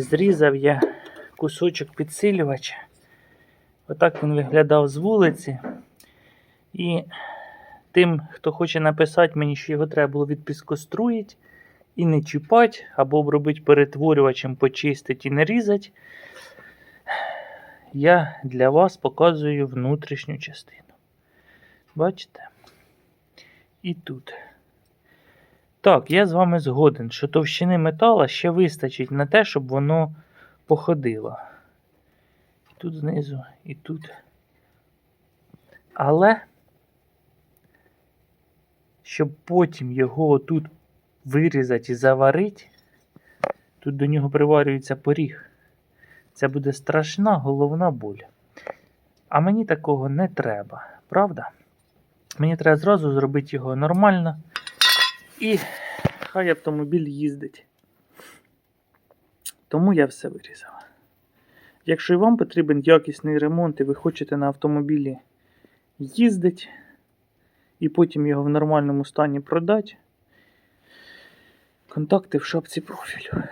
Зрізав я кусочок підсилювача. Отак він виглядав з вулиці. І тим, хто хоче написати мені, що його треба було відпіскоструїти і не чіпати, або обробити перетворювачем, почистити і не різати, я для вас показую внутрішню частину. Бачите? І тут. Так, я з вами згоден, що товщини метала ще вистачить на те, щоб воно походило. Тут знизу, і тут. Але, щоб потім його тут вирізати і заварити, тут до нього приварюється поріг. Це буде страшна головна боль. А мені такого не треба, правда? Мені треба зразу зробити його нормально. І хай автомобіль їздить. Тому я все вирізав. Якщо вам потрібен якісний ремонт, і ви хочете на автомобілі їздити, і потім його в нормальному стані продати, контакти в шапці профілю.